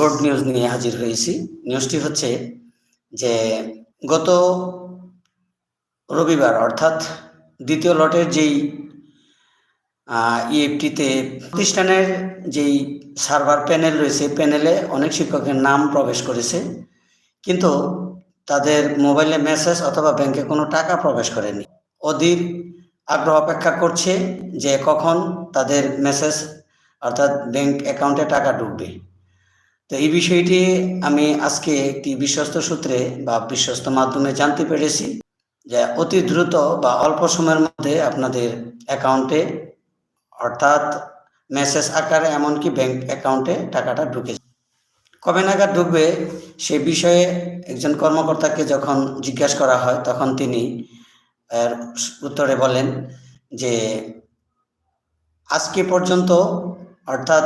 Good news নিয়ে হাজির হয়েছি। নিউজটি হচ্ছে যে গত রবিবার, অর্থাৎ দ্বিতীয় লটের যেই ইএফটিতে প্রতিষ্ঠানের যেই সার্ভার প্যানেল রয়েছে প্যানেলে অনেক শিক্ষকের নাম প্রবেশ করেছে। কিন্তু তাদের মোবাইলে মেসেজ অথবা ব্যাংকে কোনো টাকা প্রবেশ করেনি। অধীর আগ্রহ অপেক্ষা করছে যে কখন তাদের মেসেজ, অর্থাৎ ব্যাংক অ্যাকাউন্টে টাকা ঢুকবে। তো এই বিষয়টি আমি আজকে একটি বিশ্বস্ত সূত্রে বা বিশ্বস্ত মাধ্যমে জানতে পেরেছি যে অতি দ্রুত বা অল্প সময়ের মধ্যে আপনাদের অ্যাকাউন্টে, অর্থাৎ মেসেজ আকারে এমনকি ব্যাংক অ্যাকাউন্টে টাকাটা ঢুকে কবে নাগাদ ঢুকবে সে বিষয়ে একজন কর্মকর্তাকে যখন জিজ্ঞাসা করা হয়, তখন তিনি উত্তরে বলেন যে, আজকে পর্যন্ত, অর্থাৎ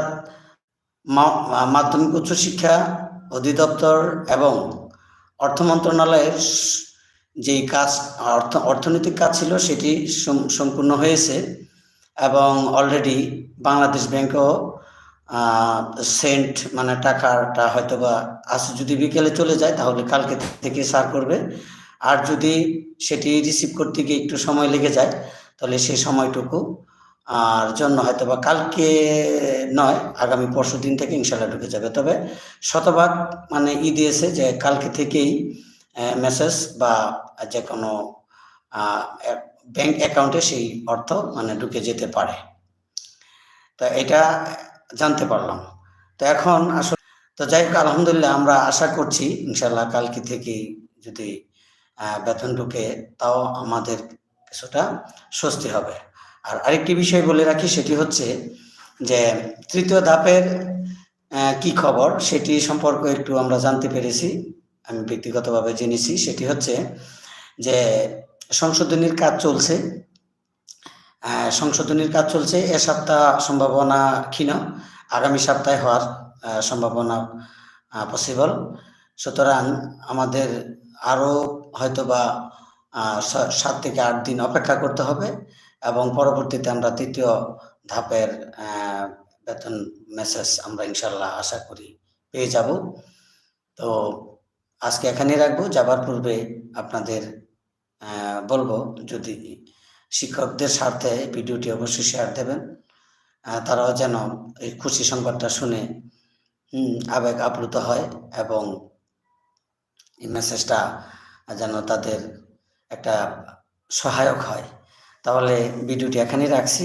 মাধ্যমিক উচ্চশিক্ষা অধিদপ্তর এবং অর্থ মন্ত্রণালয়ের যেই কাজ, অর্থ, অর্থনৈতিক কাজ ছিল সেটি সম্পূর্ণ হয়েছে এবং অলরেডি বাংলাদেশ ব্যাংকও সেন্ট মানে টাকাটা হয়তো বা আজ যদি বিকেলে চলে যায় তাহলে কালকে থেকে সার করবে। আর যদি সেটি রিসিভ করতে গিয়ে একটু সময় লেগে যায় তাহলে সেই সময়টুকু আর জন্য হয়তো বা কালকে নয়, আগামী পরশু দিন থেকে ইনশাল্লাহ ঢুকে যাবে। তবে শতভাগ মানে ই দিয়েছে যে কালকে থেকেই মেসেজ বা যে কোনো ব্যাংক অ্যাকাউন্টে সেই অর্থ মানে ঢুকে যেতে পারে। তো এটা জানতে পারলাম। তো এখন আসলে, তো যাই হোক, আলহামদুলিল্লাহ আমরা আশা করছি ইনশাল্লাহ কালকে থেকেই যদি বেতন ঢুকে, তাও আমাদের কিছুটা স্বস্তি হবে। আর আরেকটি বিষয় বলে রাখি সেটি হচ্ছে যে তৃতীয় ধাপের কি খবর সেটি সম্পর্কে একটু আমরা জানতে পেরেছি আমি ব্যক্তিগতভাবে জেনেছি। সেটি হচ্ছে যে সংশোধনীর কাজ চলছে সংশোধনীর কাজ চলছে এ সপ্তাহ সম্ভাবনা ক্ষীণ আগামী সপ্তাহে হওয়ার সম্ভাবনা পসিবল সুতরাং আমাদের আরও হয়তোবা আহ, স- সাত থেকে আট দিন অপেক্ষা করতে হবে। এবং পরবর্তীতে আমরা তৃতীয় ধাপের বেতন মেসেজ আমরা ইনশাল্লাহ আশা করি পেয়ে যাব। তো আজকে এখানেই রাখব। যাবার পূর্বে আপনাদের বলব যদি শিক্ষকদের স্বার্থে ভিডিওটি অবশ্যই শেয়ার দেবেন তারাও যেন এই খুশি সংবাদটা শুনে আবেগ আপ্লুত হয় এবং এই মেসেজটা যেন তাদের একটা সহায়ক হয়। তাহলে ভিডিওটি এখানেই রাখছি।